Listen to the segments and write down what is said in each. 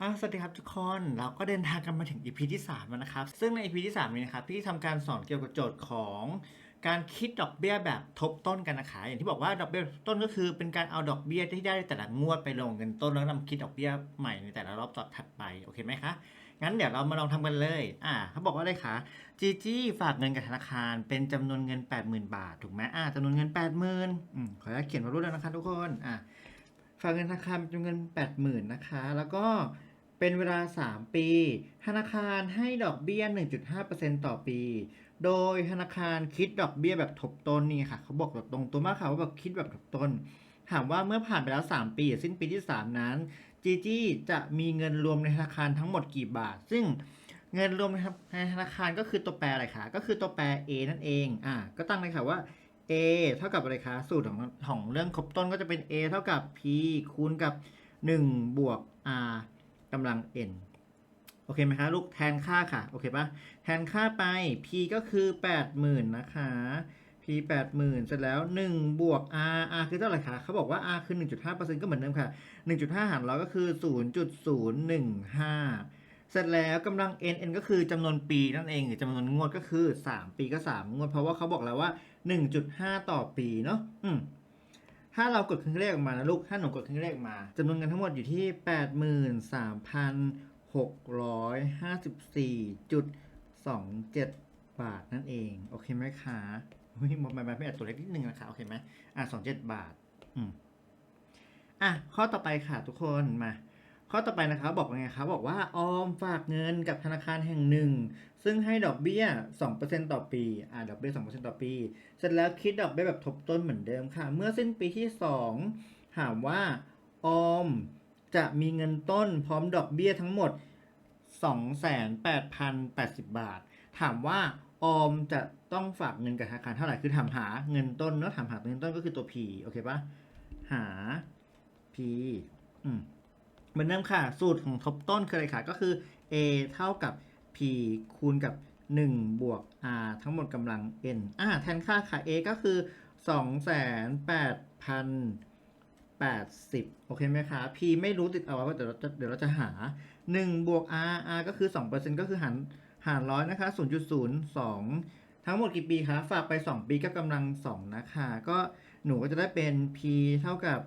อ่าสวัสดีครับทุกคนเราก็เดินทางกันมาถึง EP ที่3แล้วนะครับ ซึ่งใน EP ที่ 3 นี้นะครับพี่ทำการสอนเกี่ยวกับโจทย์ของการคิดดอกเบี้ยแบบทบต้นกันนะคะอย่างที่บอกว่าดอกเบี้ยต้นก็คือเป็นการเอาดอกเบี้ยที่ได้แต่ละงวดไปลงเงินต้นแล้วนำคิดดอกเบี้ยใหม่ในแต่ละรอบต่อถัดไปโอเคไหมคะงั้นเดี๋ยวเรามาลองทำกันเลยอ่าเขาบอกว่าอะไรคะจีจี้ฝากเงินกับธนาคารเป็นจำนวนเงิน 80,000 บาทถูกไหมอ่าจำนวนเงิน 80,000อืมขออนุญาตเขียนมารูปแล้วนะคะทุกคนอ่าฝากเงินธนาคารเป็นจำนวนเงิน 80,000นะคะแล้วก็ เป็นเวลา 3 ปี ธนาคารให้ดอกเบี้ย 1.5%ต่อปี โดยธนาคารคิดดอกเบี้ยแบบทบต้นนี่ค่ะ เขาบอกแบบตรงตัวมากค่ะว่าแบบคิดแบบทบต้น ถามว่าเมื่อผ่านไปแล้ว 3 ปีสิ้นปีที่ 3 นั้นจีจี้จะมีเงินรวมในธนาคารทั้งหมดกี่บาท ซึ่งเงินรวมในธนาคารก็คือตัวแปรอะไรคะก็คือตัวแปร A นั่นเอง อ่า ก็ตั้งเลยค่ะว่า A เท่ากับอะไรคะ สูตรของของเรื่องครบต้นก็จะเป็น A เท่ากับ P คูณกับ 1 บวก R กำลัง n โอเคไหมคะลูกแทนค่าค่ะ โอเคปะแทนค่าไป P ก็คือ 80,000 นะคะ P 80,000 เสร็จแล้ว 1 บวก R R คือเท่าไหร่คะเขาบอกว่า R คือ 1.5%ก็เหมือนเดิมค่ะ 1.5 หารร้อยก็คือ 0.015 เสร็จแล้วกำลัง n n ก็คือจำนวนปีนั่นเองหรือจำนวนงวดก็คือ 3 ปีก็ 3 งวด เพราะว่าเขาบอกแล้วว่า 1.5 ต่อปีเนาะอืม ถ้าเรากดเครื่องเลขออกมานะลูกถ้าหนูกดเครื่องเลขมาจำนวนเงินทั้งหมดอยู่ที่ 83,654.27 บาทนั่นเอง โอเคไหมคะเฮ้ยมันมันไม่อัดตัวเล็กนิดนึงนะคะ โอเคไหมอะสองเจ็ดบาท อืมอะ ข้อต่อไปค่ะทุกคนมา ข้อต่อไปนะครับบอกว่าไงครับบอกว่าออมฝากเงินกับธนาคารแห่งหนึ่ง ซึ่งให้ดอกเบี้ย 2%ต่อปีอ่าดอกเบี้ย 2%ต่อปี เสร็จแล้วคิดดอกเบี้ยแบบทบต้นเหมือนเดิมค่ะ เมื่อสิ้นปีที่ 2 ถามว่าออมจะมีเงินต้นพร้อมดอกเบี้ยทั้งหมด 28,080 บาท ถามว่าออมจะต้องฝากเงินกับธนาคารเท่าไหร่คือถามหาเงินต้นเนาะถามหาเงินต้นก็คือตัว P โอเคปะหา P อืม เหมือนเดิมค่ะ สูตรของทบต้นคืออะไรคะก็คือ a เท่ากับ p คูณกับ 1 บวก r ทั้งหมดกำลัง n อ่าแทนค่าค่ะ a ก็คือ 28,080 โอเคไหมคะ p ไม่รู้ติดเอาไว้ว่าเดี๋ยวเราจะเดี๋ยวเราจะหา 1 บวก r r ก็คือ 2%ก็คือหารหารร้อยนะคะ 0.02 ทั้งหมดกี่ปีคะ ฝากไป 2 ปีก็กำลัง 2 นะคะ ก็หนูก็จะได้เป็น p เท่ากับ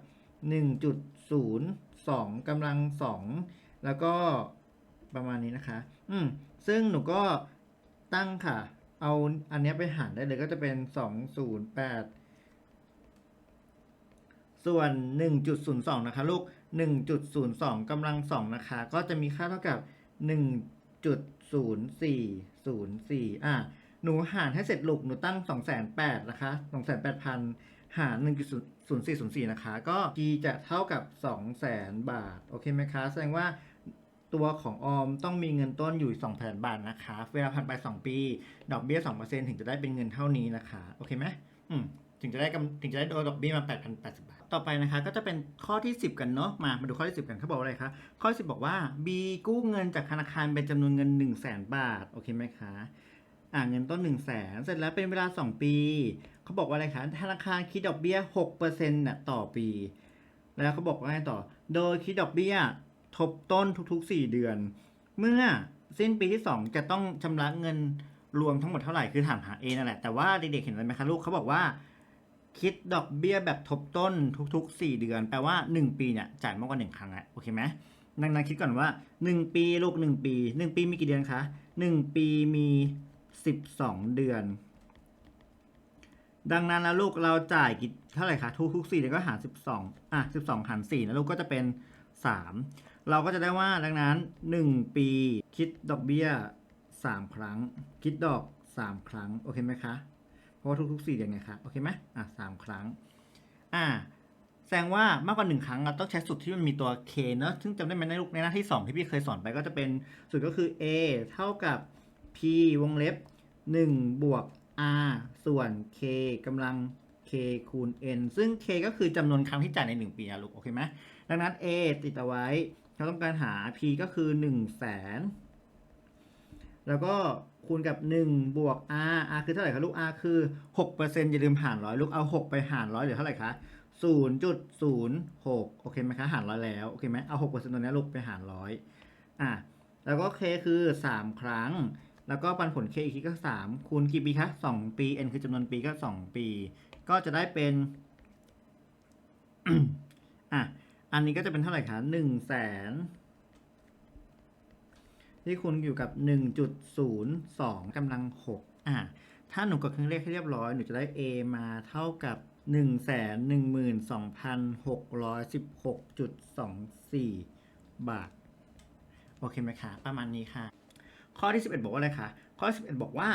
2กำลัง 2 แล้วก็ประมาณนี้นะคะ อืม ซึ่งหนูก็ตั้งค่ะ เอาอันนี้ไปหารได้เลยก็จะเป็น 208 ส่วน 1.02 นะคะ ลูก 1.02กำลัง 2 นะคะ ก็จะมีค่าเท่ากับ 1.0404 อะหนูหารให้เสร็จลูก หนูตั้ง 208,000นะคะ 208,000 หาร 1.0404 นะคะ ก็ P จะเท่ากับ 200,000 บาท โอเคไหมคะ แสดงว่าตัวของออมต้องมีเงินต้นอยู่ 2,000 บาทนะคะ เวลาผ่านไป 2 ปี ดอกเบี้ย 2%ถึงจะได้เป็นเงินเท่านี้นะคะ โอเคไหมอืมถึงจะได้กำถึงจะได้ดอกเบี้ยมา 8,080 บาท ต่อไปนะคะ ก็จะเป็นข้อที่ 10 กันเนาะ มา มาดูข้อที่ 10 กันเขาบอกอะไรคะ ข้อที่10บอกว่า B กู้เงินจากธนาคารเป็นจำนวนเงิน 1 0 0 0 0แบาท โอเคไหมคะ อ่าเงินต้น1 0 0 0 0แสนเสร็จแล้วเป็นเวลา 2 ปี เขาบอกว่าอะไรคะธนาคารคิดดอกเบี้ย6%น่ะต่อปี แล้วเขาบอกว่าไงต่อ โดยคิดดอกเบี้ยทบต้นทุก ๆ 4 เดือน เมื่อสิ้นปีที่ 2 จะต้องชำระเงินรวมทั้งหมดเท่าไหร่คือถามหาเองนั่นแหละ แต่ว่าเด็กๆเห็นอะไรไหมคะลูกเขาบอกว่า คิดดอกเบี้ยแบบทบต้นทุก ๆ 4 เดือน แปลว่า 1 ปีเนี่ยจ่ายมากกว่า 1 ครั้งแล้วโอเคไหมดังนั้นคิดก่อนว่า 1 ปีลูก 1 ปี 1 ปีมีกี่เดือนคะ 1 ปีมี 12 เดือน ดังนั้นแล้วลูกเราจ่ายกี่เท่าไหร่คะทุกๆ4เดือนก็หาร12 อะ 12หาร4นะลูกก็จะเป็น 3 เราก็จะได้ว่าดังนั้น 1 ปีคิดดอกเบี้ย 3 ครั้ง คิดดอก 3 ครั้ง โอเคไหมคะ เพราะว่าทุกๆ4เดือนไงคะ โอเคไหมอะ3ครั้ง อ่าแสดงว่ามากกว่า 1 ครั้งเราต้องใช้สูตรที่มันมีตัว k เนอะซึ่งจำได้ไหมในลูกในหน้าที่ 2 ที่พี่เคยสอนไปก็จะเป็นสูตรก็คือ a เท่ากับ p วงเล็บ 1 บวก r ส่วน k กำลัง k คูณ n ซึ่ง k ก็คือจำนวนครั้งที่จ่ายใน 1 ปีนะลูก โอเคไหมดังนั้น a ติดเอาไว้เราต้องการหา p ก็คือ1 0 0 0 0แสนแล้วก็คูณกับ 1 บวก r r คือเท่าไหร่คะลูก r คือ 6%อย่าลืมหารร้อยลูก เอา 6 ไปหารร้อยเหลือเท่าไหร่คะศูนย์จุดศูนย์หกโอเคไหมคะ หารร้อยแล้ว โอเคไหมเอาหกเปอร์เซ็นต์ตัวนี้ลูกไปหารร้อยอะแล้วก็ k คือสามครั้ง แล้วก็ปันผล k อีกทีก็สามคูณกี่ปีคะสองปี n คือจำนวนปีก็สองปี ก็จะได้เป็น อะ อันนี้ก็จะเป็นเท่าไหร่คะหนึ่งแสนที่คูณอยู่กับหนึ่งจุดศูนย์สองกำลังหกอะ ถ้าหนูกดเครื่องเลขให้เรียบร้อย หนูจะได้ a มาเท่ากับหนึ่งแสนหนึ่งหมื่นสองพันหกร้อยสิบหกจุดสองสี่บาท โอเคไหมคะ ประมาณนี้ค่ะ ข้อที่ 11 บอกว่าอะไรคะข้อ11 บอกว่า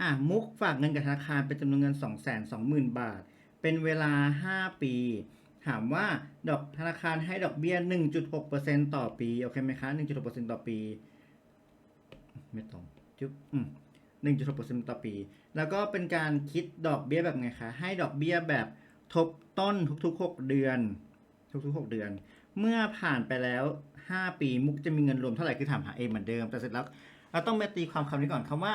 อะมุกฝากเงินกับธนาคารเป็นจำนวนเงิน 2 2 0 0 0 0 บาท เป็นเวลา 5 ปี ถามว่าดอกธนาคารให้ดอกเบี้ย 1.6%ต่อปี โอเคไหมคะ 1.6%ต่อปี ไม่ตรงจุ๊บอืม1.6%ต่อปี แล้วก็เป็นการคิดดอกเบี้ยแบบไงคะ ให้ดอกเบี้ยแบบทบต้นทุกๆ 6 เดือน ทุกๆ 6 เดือน เมื่อผ่านไปแล้ว 5 ปีมุกจะมีเงินรวมเท่าไหร่คือถามหาเองเหมือนเดิม แต่เสร็จแล้ว เราต้องมาตีความคำนี้ก่อนคำว่า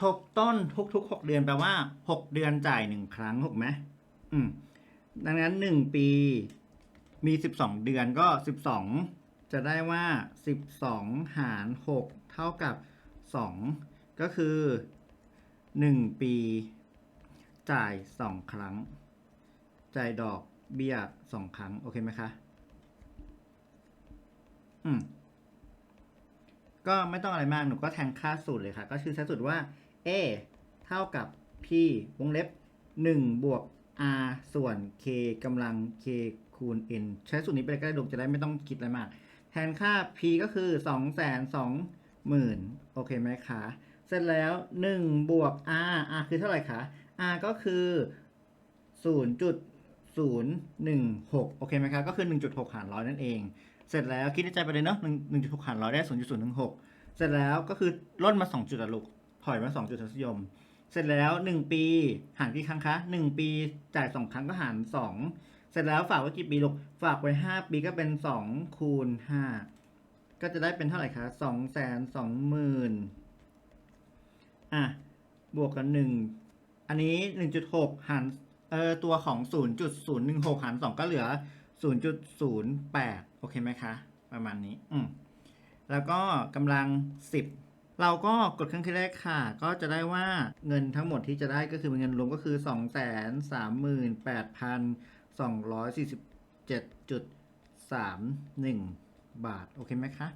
ทบต้นทุกๆ6เดือนแปลว่า6เดือนจ่าย1ครั้งถูกไหมอืมดังนั้น1ปีมี12เดือนก็12จะได้ว่า12หาร6เท่ากับ2ก็คือ1ปีจ่าย2ครั้ง จ่ายดอกเบี้ย2ครั้ง โอเคไหมคะ อืม ก็ไม่ต้องอะไรมาก หนูก็แทงค่าสูตรเลยค่ะ ก็คือใช้สูตรว่า a เท่ากับ p วงเล็บ 1 บวก r ส่วน k กำลัง k คูณ n ใช้สูตรนี้ไปก็ได้ลูกจะได้ไม่ต้องคิดอะไรมาก แทนค่า p ก็คือ 2 2 0 0 0 0 โอเคไหมคะ เสร็จแล้ว 1 บวก r r คือเท่าไหร่คะ r ก็คือ 0.016 โอเคไหมคะ ก็คือ 1.6 หารร้อยนั่นเอง เสร็จแล้วคิดในใจไปเลยเนาะหนึ่งหนึ่งจุดหกหารร้อยได้ศูนย์จุดศูนย์หนึ่งหกเสร็จแล้วก็คือลดมาสองจุดอะลูกถอยมาสองจุดทศนิยม เสร็จแล้วหนึ่งปีหารกี่ครั้งคะหนึ่งปีจ่ายสองครั้งก็หารสองเสร็จแล้วฝากไว้กี่ปีลูกฝากไว้ห้าปีก็เป็นสองคูณห้าก็จะได้เป็นเท่าไหร่คะสองแสนสองหมื่นอะบวกกันหนึ่งอันนี้หนึ่งจุดหกหารเออตัวของศูนย์จุดศูนย์หนึ่งหกหารสองก็เหลือศูนย์จุดศูนย์แปด โอเคไหมคะ ประมาณนี้ อืมแล้วก็กำลัง 10 เราก็กดเครื่องคิดเลขค่ะ ก็จะได้ว่าเงินทั้งหมดที่จะได้ก็คือเป็นเงินรวมก็คือ 2 3 8 247.31 บาท โอเคไหมคะ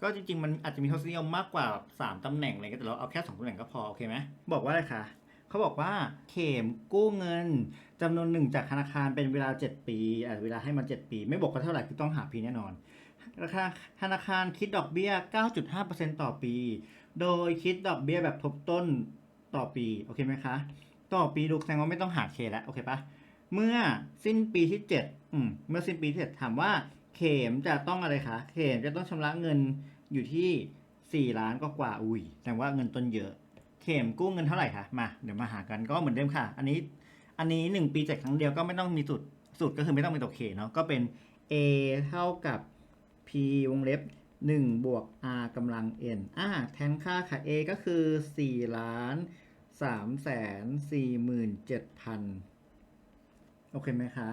ก็จริงๆ มันอาจจะมีทศนิยมมากกว่า 3ตำแหน่งอะไรก็แต่เราเอาแค่ 2ตำแหน่งก็พอ โอเคไหม บอกว่าอะไรคะ เขาบอกว่าเข็มกู้เงินจำนวนหนึ่งจากธนาคารเป็นเวลา 7 ปีอะเวลาให้มัน 7 ปี ไม่บอกว่าเท่าไหร่คือต้องหาพีแน่นอนราคาธนาคารคิดดอกเบี้ย 9.5%ต่อปี โดยคิดดอกเบี้ยแบบทบต้นต่อปี โอเคไหมคะ ต่อปีดูแสดงว่าไม่ต้องหาเคแล้ว โอเคปะเมื่อสิ้นปีที่7อืมเมื่อสิ้นปีที่7ถามว่าเข็มจะต้องอะไรคะ เข็มจะต้องชำระเงินอยู่ที่ 4 ล้านก็กว่า อุ้ย แสดงว่าเงินต้นเยอะ ข็มกู้เงินเท่าไหร่คะมาเดี๋ยวมาหากันก็เหมือนเดิมค่ะ อันนี้อันนี้ 1 ปีจ่ายครั้งเดียวก็ไม่ต้องมีสูตรสูตรก็คือไม่ต้องเป็นตัวเคเนาะก็เป็น a เท่ากับ p วงเล็บ1บวก r กำลัง n อ่าแทนค่าค่ะ a ก็คือ4ล้าน3แสน47,000โอเคไหมคะ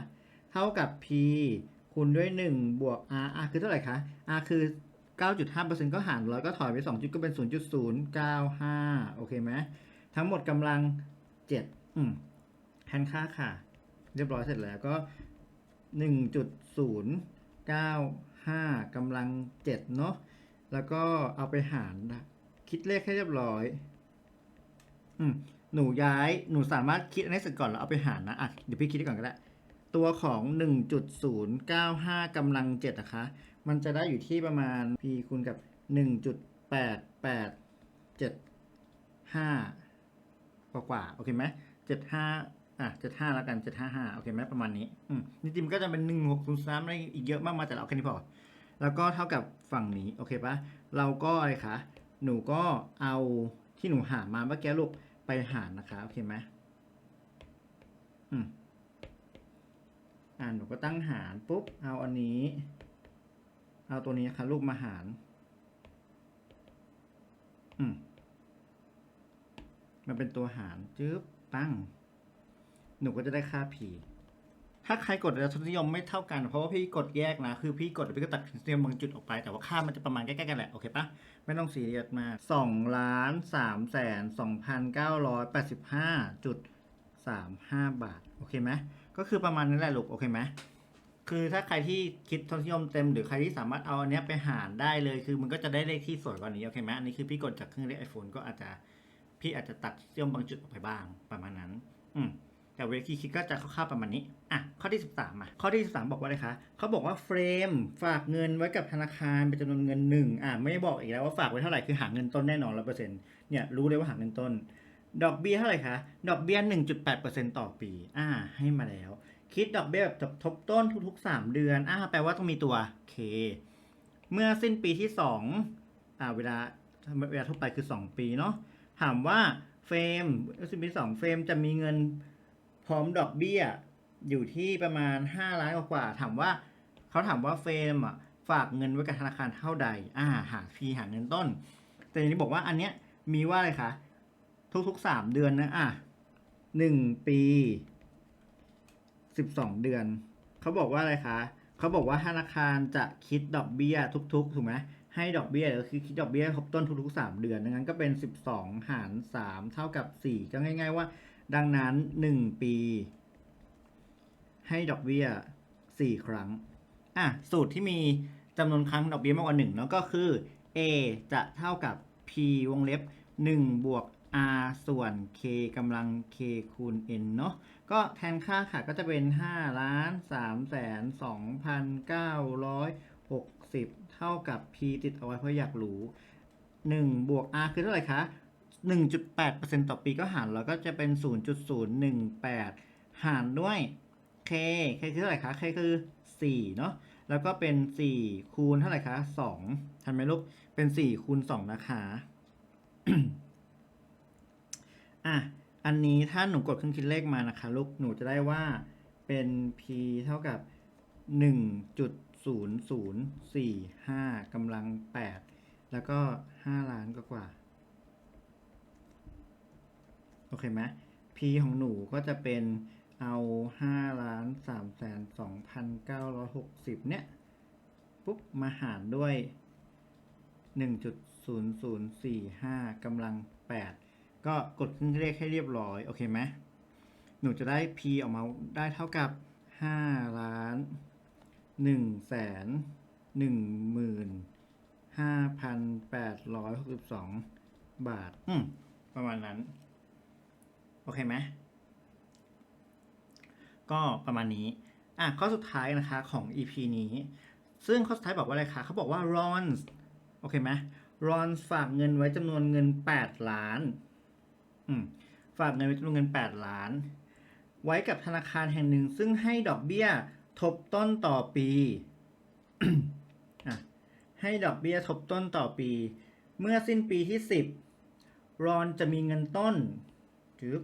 เท่ากับ p คูณด้วย 1 บวก r r คือเท่าไหร่คะ r คือ 9.5%ก็หารร้อยก็ถอยไป 2 จุดก็เป็น 0.095 โอเคไหมทั้งหมดกำลัง 7 อืมแทนค่าค่ะ เรียบร้อยเสร็จแล้วก็ 1.095กำลัง 7 เนาะแล้วก็เอาไปหาร คิดเลขให้เรียบร้อย อืมหนูย้ายหนูสามารถคิดอันนี้เสร็จก่อนแล้วเอาไปหารนะอะเดี๋ยวพี่คิดก่อนก็ได้ ตัวของ 1.095กำลัง7นะคะ มันจะได้อยู่ที่ประมาณ p คูณกับ 1.8875 กว่ากว่าโอเคไหม75 อะ 75 แล้วกัน 755 โอเคไหมประมาณนี้ อืมจริงๆมันก็จะเป็น 1603อะไรอีกเยอะมากมายแต่เราเอาแค่นี้พอ แล้วก็เท่ากับฝั่งนี้ โอเคปะเราก็อะไรคะ หนูก็เอาที่หนูหามาเมื่อกี้ลูกไปหารนะคะ โอเคไหมอืมอ่าหนูก็ตั้งหารปุ๊บ เอาอันนี้ เอาตัวนี้ค่ะลูกมาหาร อืมมันเป็นตัวหารจึ๊บตั้ง หนูก็จะได้ค่า p ถ้าใครกดทศนิยมไม่เท่ากัน เพราะว่าพี่กดแยกนะ คือพี่กดพี่ก็ตัดทศนิยมบางจุดออกไป แต่ว่าค่ามันจะประมาณใกล้ๆกันแหละ โอเคปะไม่ต้องซีเรียสมาสองล้านสามแสนสองพันเก้าร้อยแปดสิบห้าจุดสามห้าบาท โอเคไหมก็คือประมาณนี้แหละลูก โอเคไหม คือถ้าใครที่คิดทศนิยมเต็มหรือใครที่สามารถเอาอันเนี้ยไปหารได้เลย คือมันก็จะได้เลขที่สวยกว่านี้โอเคไหมอันนี้คือพี่กดจากเครื่องเลขไอโฟนก็อาจจะพี่อาจจะตัดทศนิยมบางจุดออกไปบ้างประมาณนั้น อืมแต่เวทีคิดก็จะคร่าวๆประมาณนี้ อะ ข้อที่ 13อะข้อที่ 13 บอกว่าอะไรคะเขาบอกว่าเฟรมฝากเงินไว้กับธนาคารเป็นจำนวนเงินหนึ่งอะ ไม่ได้บอกอีกแล้วว่าฝากไว้เท่าไหร่คือหาเงินต้นแน่นอนร้อเปอร์เซ็นต์เนี่ยรู้เลยว่าหาเงินต้น ดอกเบี้ยเท่าไหร่คะ ดอกเบี้ย1.8%ต่อปี อ่า ให้มาแล้ว คิดดอกเบี้ยแบบทบต้นทุก ๆ 3 เดือนอ่าแปลว่าต้องมีตัว K เมื่อสิ้นปีที่ 2อ่าเวลาเวลาทั่วไปคือ 2 ปีเนาะถามว่าเฟรมสิ้นปีที่2เฟรมจะมีเงินพร้อมดอกเบี้ย อยู่ที่ประมาณ 5 ล้านกว่าถามว่าเขาถามว่าเฟรมอะฝากเงินไว้กับธนาคารเท่าใด อ่า หาพีหาเงินต้น แต่อย่างนี้บอกว่าอันเนี้ยมีว่าอะไรคะ ทุกๆสามเดือนนะ อะหนึ่งปี สิบสองเดือน เขาบอกว่าอะไรคะ เขาบอกว่าธนาคารจะคิดดอกเบี้ยทุกๆ ถูกไหมให้ดอกเบี้ยก็คือคิดดอกเบี้ยทบต้นทุกๆสามเดือน ดังนั้นก็เป็นสิบสองหารสามเท่ากับสี่ก็ง่าย ๆว่า ดังนั้นหนึ่งปี ให้ดอกเบี้ยสี่ครั้ง อะ สูตรที่มีจำนวนครั้งดอกเบี้ยมากกว่าหนึ่งเนาะก็คือ a จะเท่ากับ p วงเล็บ 1 บวก r ส่วน k กำลัง k คูณ n เนาะ ก็แทนค่าค่ะก็จะเป็น5ล้าน3แสน2,960เท่ากับ p ติดเอาไว้เพราะอยากรู้ 1 บวก r คือเท่าไหร่คะ1.8%ต่อปีก็หารแล้วก็จะเป็น 0.018 หารด้วย k k คือเท่าไหร่คะ k คือ 4 เนาะแล้วก็เป็น 4 คูณเท่าไหร่คะ2ทันไหมลูก เป็น 4 คูณ 2 นะคะ อะ อันนี้ถ้าหนูกดเครื่องคิดเลขมานะคะลูกหนูจะได้ว่าเป็น p เท่ากับ 1.0045กำลัง 8 แล้วก็ 5 ล้านกว่า โอเคไหม p ของหนูก็จะเป็นเอา5ล้าน3แสน2,960เนี่ย ปุ๊บ มาหารด้วย 1.0045กำลัง 8 ก็กดเครื่องเลขให้เรียบร้อย โอเคไหมหนูจะได้ p ออกมาได้เท่ากับ 5 ล้าน1แสน1หมื่น5,862 บาท อืม ประมาณนั้น โอเคไหม ก็ประมาณนี้ อะ ข้อสุดท้ายนะคะของ EP นี้ ซึ่งข้อสุดท้ายบอกว่าอะไรคะ เขาบอกว่า ron's โอเคไหม ron's ฝากเงินไว้จำนวนเงิน 8 ล้าน ฝากเงินไว้จำนวนเงิน 8 ล้าน ไว้กับธนาคารแห่งหนึ่ง ซึ่งให้ดอกเบี้ยทบต้นต่อปีอให้ดอกเบี้ยทบต้นต่อปี เมื่อสิ้นปีที่ 10 รอนจะมีเงินต้นจึ๊บ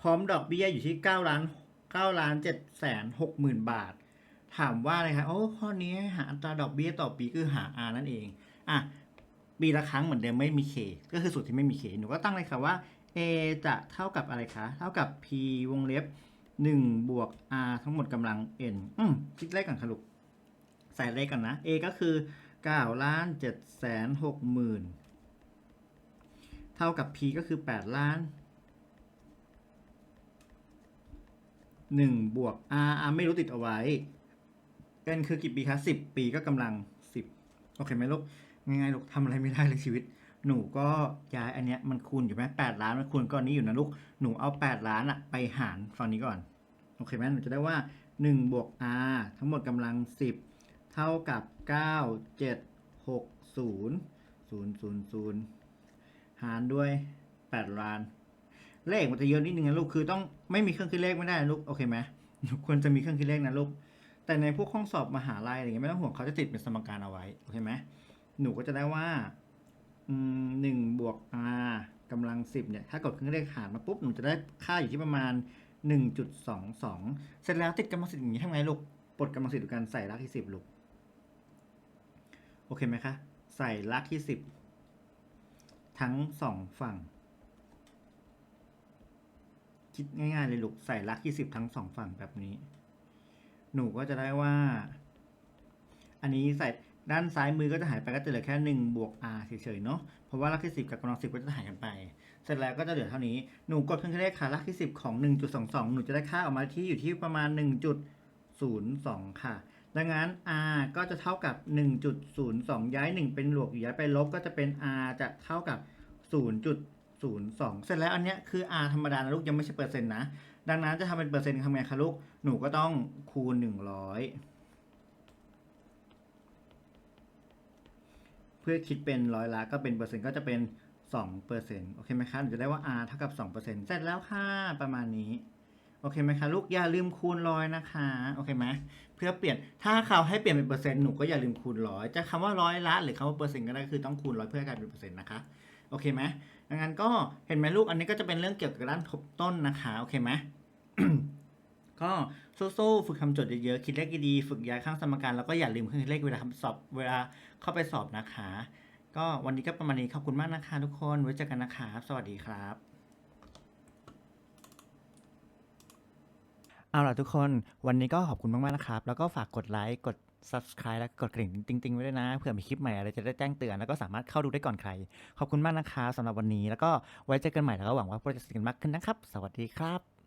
พร้อมดอกเบี้ยอยู่ที่9ล้าน9ล้าน7แสน6หมื่นบาท ถามว่าอะไรคะโอ้ข้อนี้หาอัตราดอกเบี้ยต่อปีคือหา R นั่นเอง อะ ปีละครั้งเหมือนเดิมไม่มี K ก็คือสูตรที่ไม่มี K หนูก็ตั้งเลยค่ะว่า A จะเท่ากับอะไรคะ เท่ากับ P วงเล็บ 1 บวก R ทั้งหมดกำลัง N อืมคิดเลขกันค่ะลูกใส่เลขกันนะ A ก็คือ9ล้าน7แสน6หมื่นเท่ากับ P ก็คือ 8 ล้าน 1 บวก R R ไม่รู้ติดเอาไว้ N คือกี่ปีคะ10 ปีก็กำลัง 10 โอเคไหมลูก ง่ายๆลูกทำอะไรไม่ได้เลยชีวิต หนูก็ย้ายอันเนี้ยมันคูณอยู่ไหม8ล้านมันคูณก้อนนี้อยู่นะลูกหนูเอา8ล้านอะไปหารฝั่งนี้ก่อนโอเคไหมหนูจะได้ว่า1บวก r ทั้งหมดกำลัง10เท่ากับ9 7 6 0 0 0 0หกศูนย์ศูนย์ศูนย์ศูนย์หารด้วย8ล้าน เลขมันจะเยอะนิดนึงนะลูกคือต้องไม่มีเครื่องคิดเลขไม่ได้นะลูกโอเคไหมหนูควรจะมีเครื่องคิดเลขนะลูกแต่ในพวกห้องสอบมหาลัยอะไรเงี้ยไม่ต้องห่วงเขาจะติดเป็นสมการเอาไว้ โอเคไหม หนูก็จะได้ว่าหนึ่งบวก r กำลังสิบเนี่ย ถ้ากดเครื่องเลขหารมาปุ๊บ หนูจะได้ค่าอยู่ที่ประมาณ 1.22 เสร็จแล้วติดกำลังสิบอย่างนี้ทำไงลูก ปลดกำลังสิบด้วยการใส่รากที่สิบลูก โอเคไหมคะ ใส่รากที่สิบทั้งสองฝั่ง คิดง่ายๆเลยลูก ใส่รากที่สิบทั้งสองฝั่งแบบนี้ หนูก็จะได้ว่า อันนี้ใส่ ด้านซ้ายมือก็จะหายไปก็จะเหลือแค่ 1 บวก r เฉยๆเนาะเพราะว่ารากที่ 10 กับกำลัง10 ก็จะหายกันไป เสร็จแล้วก็จะเหลือเท่านี้หนูกดเครื่องคิดเลขค่ะรากที่ 10 ของ 1.22 หนูจะได้ค่าออกมาที่อยู่ที่ประมาณ 1.02 ค่ะ ดังนั้น r ก็จะเท่ากับ 1.02 ย้าย 1 เป็นบวกอยู่ย้ายไปลบก็จะเป็น r จะเท่ากับ 0.02 เสร็จแล้วอันเนี้ยคือ r ธรรมดานะลูกยังไม่ใช่เปอร์เซ็นต์นะดังนั้นจะทำเป็นเปอร์เซ็นต์ทำไงคะลูกหนูก็ต้องคูณ 100 พื่อคิดเป็นร้อยละก็เป็นเปอร์เซ็นต์ก็จะเป็น2เปอร์เซ็นต์โอเคไหมคะหนูจะได้ว่า r เท่ากับ2เปอร์เซ็นต์เสร็จแล้วค่ะประมาณนี้ โอเคไหมคะลูกอย่าลืมคูณร้อยนะคะโอเคไหมเพื่อเปลี่ยนถ้าเขาให้เปลี่ยนเป็นเปอร์เซ็นต์หนูก็อย่าลืมคูณร้อยจะคำว่าร้อยละหรือคำว่าเปอร์เซ็นต์ก็ได้คือต้องคูณร้อยเพื่อกลายเป็นเปอร์เซ็นต์นะคะโอเคไหมดังนั้นก็เห็นไหมลูกอันนี้ก็จะเป็นเรื่องเกี่ยวกับด้านทบต้นนะคะโอเคไหม ก็สู้ๆฝึกคำจดเยอะๆคิดเลขดีๆฝึกย้ายข้างสมการแล้วก็อย่าลืมเครื่องคิดเลขเวลาทำสอบเวลาเข้าไปสอบนะคะ ก็วันนี้ก็ประมาณนี้ขอบคุณมากนะคะทุกคนไว้เจอกันนะคะสวัสดีครับเอาล่ะทุกคนวันนี้ก็ขอบคุณมากๆนะครับ แล้วก็ฝากกดไลค์กด subscribe แล้วก็กดกริ่งติ๊งๆไว้ด้วยนะเผื่อมีคลิปใหม่อะไรจะได้แจ้งเตือนแล้วก็สามารถเข้าดูได้ก่อนใคร ขอบคุณมากนะคะสำหรับวันนี้แล้วก็ไว้เจอกันใหม่แล้วก็หวังว่าโปรเจกต์จะสนุกกันมากขึ้นนะครับ สวัสดีครับ